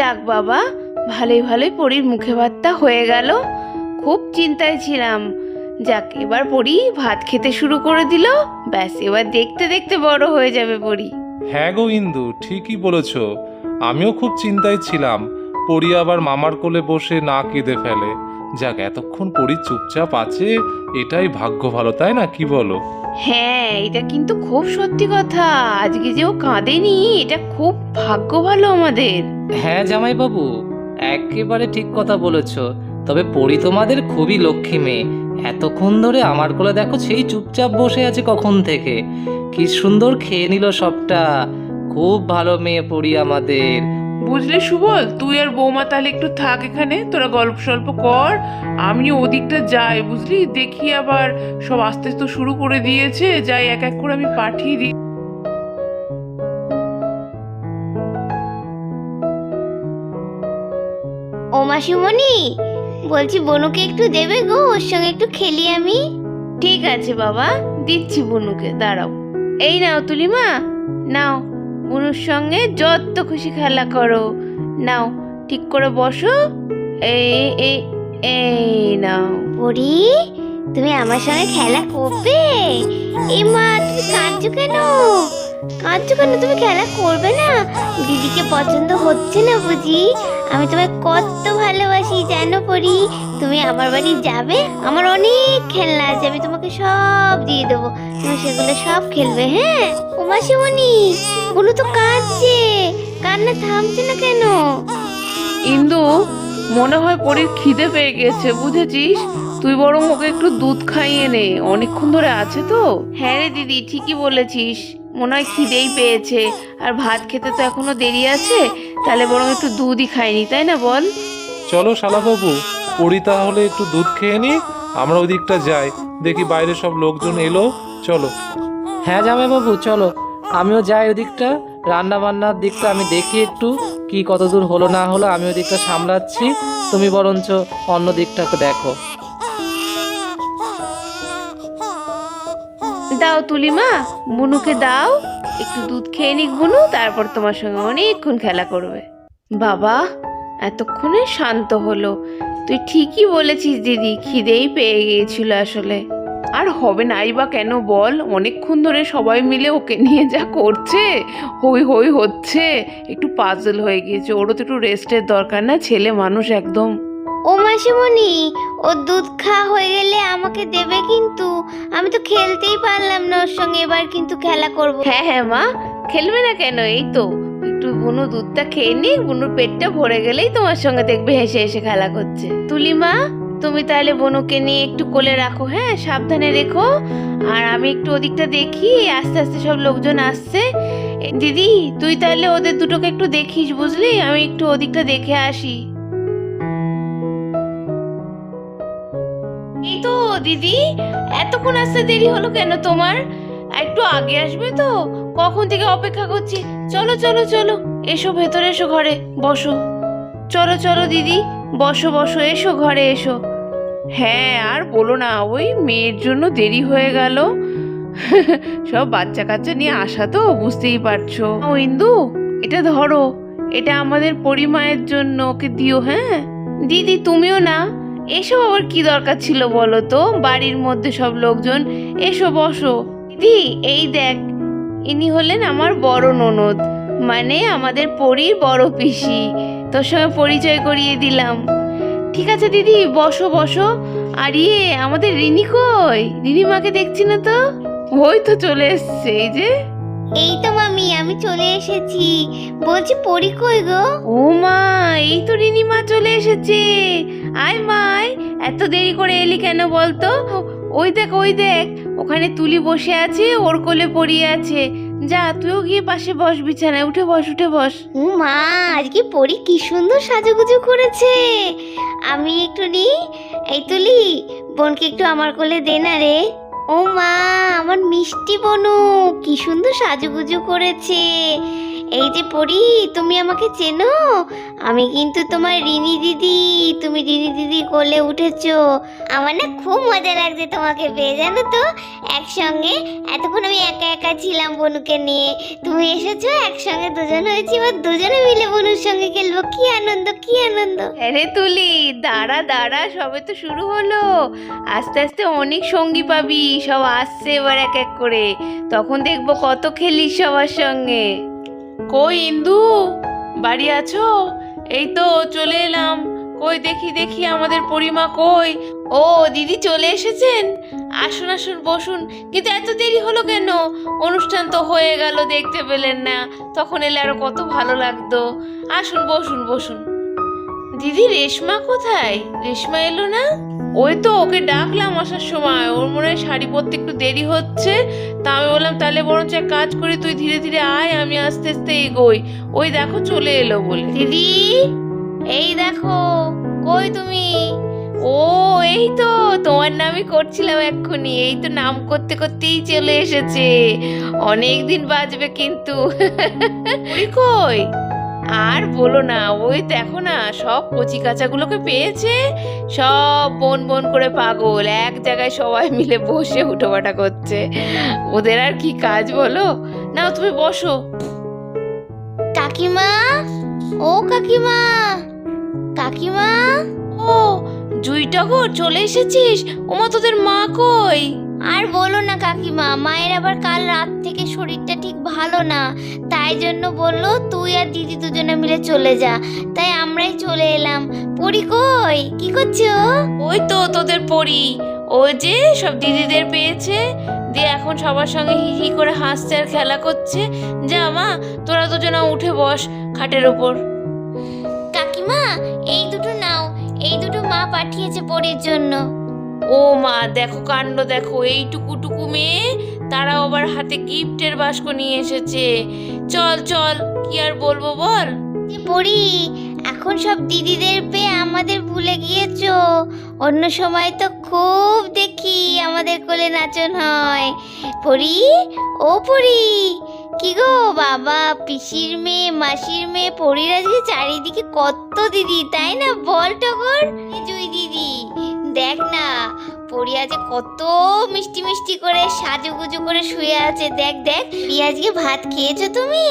যাক বাবা, ভালোই ভালোই পরীর মুখে ভাতটা হয়ে গেল। খুব চিন্তায় ছিলাম। যাক, এবার পরি ভাত খেতে শুরু করে দিল। ব্যাস, এবার দেখতে দেখতে বড় হয়ে যাবে পরি। হ্যাঁ গো ইন্দু, ঠিকই বলেছ। আমিও খুব চিন্তায় ছিলাম। পরি আবার মামার কোলে বসে না কেঁদে ফেলে। যাক এতক্ষণ পরি চুপচাপ আছে এটাই ভাগ্য ভালো তাই না? কি বলো? হ্যাঁ এটা কিন্তু খুব সত্যি কথা। আজকে যে ও কাঁদেনি এটা খুব ভাগ্য ভালো আমাদের। হ্যাঁ জামাইবাবু একেবারে ঠিক কথা বলেছ। তবে পরি তোমাদের খুবই লক্ষ্মী মেয়ে। এতক্ষণ ধরে আমার কোলে দেখো সেই চুপচাপ বসে আছে কখন থেকে। কি সুন্দর খেয়ে নিল সবটা। খুব ভালো মেয়ে পড়ি আমাদের। বুঝলে সুবল তুই আর বৌমা তাহলে একটু থাক এখানে তোরা গল্প সল্প কর আমি ওদিকটা যাই বুঝলি? দেখি আবার সব আস্তে আস্তে শুরু করে দিয়েছে যাই এক এক করে আমি পাঠিয়ে দিই। ও মাসিমণি বলছি বনুকে একটু দেবে গো ওর সঙ্গে একটু খেলি আমি। ঠিক আছে বাবা দিচ্ছি বনুকে দাঁড়াও। এই নাও তুলিমা নাও। বুনুর সঙ্গে যত খুশি খেলা করো। নাও, ঠিক করে বসো। এই এই এই নাও। পরি তুমি আমার সঙ্গে খেলা করবে? এ মা, তুমি কাঁদছো কেন? কাঁদছো কেন? তুমি খেলা করবে না? দিদিকে পছন্দ হচ্ছে না বুঝি? আমি তোমায় কত ভালোবাসি জানো পরি? তুমি আমার বাড়ি যাবে আমার অনেক খেলনা আছে আমি তোমাকে সব দিয়ে দেবো। তুমি সেগুলো সব খেলবে হ্যাঁ? উমা শিমনি বনু তো কাঁদছে কান্না থামছে না কেন? ইন্দু মনে হয় পরীর খিদে পেয়ে গেছে বুঝেছিস? তুই বরং ওকে একটু দুধ খাইয়ে নে অনেকক্ষণ ধরে আছে তো। হ্যাঁ রে দিদি ঠিকই বলেছিস। মনে হয় খিদেই পেয়েছে। আর ভাত খেতে তো এখনও দেরি আছে তাহলে বরং একটু দুধই খাইনি তাই না বল? চলো শালাবাবু পরি তাহলে একটু দুধ খেয়ে নি আমরা ওই দিকটা যাই। দেখি বাইরে সব লোকজন এলো চলো। হ্যাঁ জামাইবাবু চলো। আমিও যাই ওদিকটা রান্না বান্নার দিকটা আমি দেখি একটু কি কতদূর হলো না হলো আমি ওদিকটা সামলাচ্ছি। তুমি বরঞ্চ অন্য দিকটাকে দেখো। দাও তুলিমা বুনুকে দাও। একটু দুধ খেয়ে নিক বুনু তারপর তোমার সঙ্গে অনেকক্ষণ খেলা করবে। বাবা, এতক্ষণে শান্ত হলো। তুই ঠিকই বলেছিস দিদি, খিদেই পেয়ে গিয়েছিল আসলে। আর হবে নাই বা কেন বল? অনেকক্ষণ ধরে সবাই মিলে ওকে নিয়ে যা করছে। হই হই, হচ্ছে। একটু পাজল হয়ে গিয়েছে। ওরও তো একটু রেস্টের দরকার না, ছেলে মানুষ একদম। ও মাসিমণি, ও দুধ খাওয়া হয়ে গেলে আমাকে দেবে কিন্তু? আমি তো খেলতেই পারলাম না ওর সঙ্গে, এবার কিন্তু খেলা করব। হ্যাঁ হ্যাঁ মা, খেলবে না কেন? এই তো, একটু বুনু দুধটা খেয়ে নিক বুনুর পেটটা ভরে গেলেই তোমার সঙ্গে দেখবে হেসে হেসে খেলা করছে। তুলি মা, তুমি তাহলে বনুকে নিয়ে একটু কোলে রাখো হ্যাঁ? সাবধানে রেখো। আর আমি একটু ওদিকটা দেখি, আস্তে আস্তে সব লোকজন আসছে। দিদি, তুই তাহলে ওদের দুটোকে একটু দেখিস, বুঝলি? আমি একটু ওদিকটা দেখে আসি। দিদি? এতক্ষণ আসতে দেরি হলো কেন তোমার? একটু আগে আসবে তো। কখন থেকে অপেক্ষা করছি? চলো চলো চলো। এসো ভেতরে, এসো ঘরে। বসো। চলো চলো দিদি। বসো বসো। এসো, ঘরে এসো। হ্যাঁ আর বলো না, ওই মেয়ের জন্য দেরি হয়ে গেল। সব বাচ্চা কাচ্চা নিয়ে আসা তো, বুঝতেই পারছ। ও ইন্দু, এটা ধরো। এটা আমাদের পরিমায়ের জন্য, ওকে দিও হ্যাঁ? দিদি, তুমিও না। এসব আবার কি দরকার ছিল বলো তো? বাড়ির মধ্যে সব লোকজন এসো বসো। দিদি এই দেখ। ইনি হলেন আমার বড় ননদ মানে আমাদের পরীর বড় পিসি। তোর সঙ্গে পরিচয় করিয়ে দিলাম। ঠিক আছে দিদি বসো বসো। আর ইয়ে আমাদের রিনি কই? রিনি মাকে দেখছি না তো? ওই তো চলে এসছে এই যে। এই তো মামি আমি চলে এসেছি। বলছি পরি কই গো? ও মা এই তো রিনি মা চলে এসেছে। আয় মা আয় এত দেরি করে এলি কেন বলতো? ওই দেখ ওই দেখ, ওখানে তুলি বসে আছে, ওর কোলে পড়িয়ে আছে। যা, তুইও গিয়ে পাশে বস, বিছানায়, উঠে বস উঠে বস। ও মা, আজকে পরি কি সুন্দর সাজুগুজু করেছে। আমি একটু নি, এই তুলি বোনকে একটু আমার কোলে দে না রে। ও মা, আমার মিষ্টি বনু, কি সুন্দর সাজুগুজু করেছে। এই যে পড়ি তুমি আমাকে চেনো? আমি কিন্তু তোমার রিনি দিদি, তুমি রিনি দিদি কোলে উঠেছো। আমার না খুব মজা লাগছে তোমাকে পেয়ে, জানো তো? একসঙ্গে, এতক্ষণ আমি একা একা ছিলাম বনুকে নিয়ে। তুমি এসেছ, একসঙ্গে দুজন হয়েছি, এবার দুজনে মিলে বনুর সঙ্গে খেলব। কি আনন্দ কি আনন্দ। আরে তুলি, দাঁড়া দাঁড়া, সবে তো শুরু হলো। আস্তে আস্তে অনেক সঙ্গী পাবি, সব আসছে এবার এক এক করে। তখন দেখব কত খেলিস সবার সঙ্গে। কই ইন্দু? বাড়ি আছো? এই তো চলে এলাম। কই দেখি দেখি আমাদের পরিমা কই? ও, দিদি চলে এসেছেন? আসুন আসুন, বসুন। কিন্তু এত দেরি হলো কেন? অনুষ্ঠান তো হয়ে গেল, দেখতে পেলেন না। তখন এলে আরও কত ভালো লাগতো। আসুন, বসুন বসুন। দিদি, রেশমা কোথায়? রেশমা এলো না? ওই তো ওকে ডাকলাম আসার সময়। ওর মনে হয় শাড়ি পরতে একটু দেরি হচ্ছে। তা আমি বললাম তাহলে বরঞ্চ এক কাজ করি তুই ধীরে ধীরে আয় আমি আস্তে আস্তে এগোই। ওই দেখো চলে এলো বলে। দিদি এই দেখো কই তুমি? ও এই তো তোমার নামই করছিলাম এক্ষুনি। এই তো নাম করতে করতেই চলে এসেছে। অনেক দিন বাজবে কিন্তু। কই? আর বলো না ওই দেখো না সব কচি কাচাগুলোকে পেয়েছে? সব বন বন করে পাগল এক জায়গায় সবাই মিলে বসে উঠোবাটা করছে। ওদের আর কি কাজ বলো? নাও তুমি বসো। কাকিমা ও কাকিমা কাকিমা ও জুইটা টগর চলে এসেছিস? ওমা তোদের মা কই? আর বলো না কাকিমা মায়ের আবার কাল রাত থেকে শরীরটা ঠিক ভালো না। তাই জন্য বলল তুই আর দিদি দুজনে মিলে চলে যা। তাই আমরাই চলে এলাম। পরি কই? কি করছ ওই তো তোদের পড়ি ওই যে সব দিদিদের পেয়েছে দিয়ে এখন সবার সঙ্গে হি হি করে হাসছে আর খেলা করছে। যা মা তোরা দুজনা উঠে বস খাটের ওপর। কাকিমা এই দুটো নাও। এই দুটো মা পাঠিয়েছে পরির জন্য। ও মা, দেখো কাণ্ড, দেখো। এইটুকু টুকু মেয়ে তারা আবার হাতে গিফটের বাস্ক নিয়ে এসেছে। চল চল, কি আর বলব বল? পড়ি এখন সব দিদিদের পেয়ে আমাদের ভুলে গিয়েছো। অন্য সময় তো খুব দেখি আমাদের কোলে নাচন হয়। পড়ি ও পড়ি কি গো বাবা, পিসির মেয়ে, মাসির মেয়ে পড়ির আজকে চারিদিকে কত দিদি, তাই না? বল টগর। জুই দিদি। দেখ না, পড়িয়া যে কত মিষ্টি মিষ্টি করে সাজুগুজু করে শুয়ে আছে। দেখ দেখ, পিয়াজকে ভাত খেয়েছো তুমি?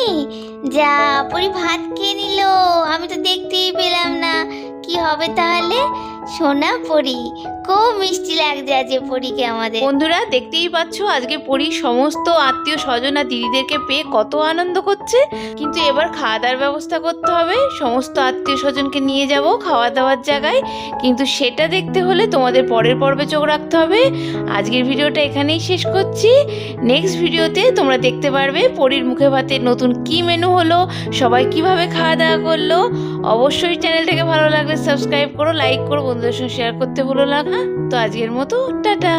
যা, পরি ভাত খেয়ে নিল। আমি তো দেখতেই পেলাম না। কি হবে তাহলে? সোনা পরি, খুব মিষ্টি লাগছে আজ পরীকে আমাদের। বন্ধুরা, দেখতেই পাচ্ছ, আজকে পরি সমস্ত আত্মীয় স্বজন আর দিদিদেরকে পেয়ে কত আনন্দ করছে। কিন্তু এবার খাওয়া দাওয়ার ব্যবস্থা করতে হবে। সমস্ত আত্মীয় স্বজনকে নিয়ে যাব খাওয়া দাওয়ার জায়গায়। কিন্তু সেটা দেখতে হলে তোমাদের পরের পর্বে চোখ রাখতে হবে। আজকের ভিডিওটা এখানেই শেষ করছি। নেক্সট ভিডিওতে তোমরা দেখতে পারবে পরির মুখে ভাতে নতুন কি মেনু হলো, সবাই কীভাবে খাওয়া দাওয়া করল অবশ্যই চ্যানেলটাকে ভালো লাগলে সাবস্ক্রাইব করো লাইক করো, বন্ধুদের সঙ্গে শেয়ার করতে ভুলো লাগা তো আজকের মতো টাটা।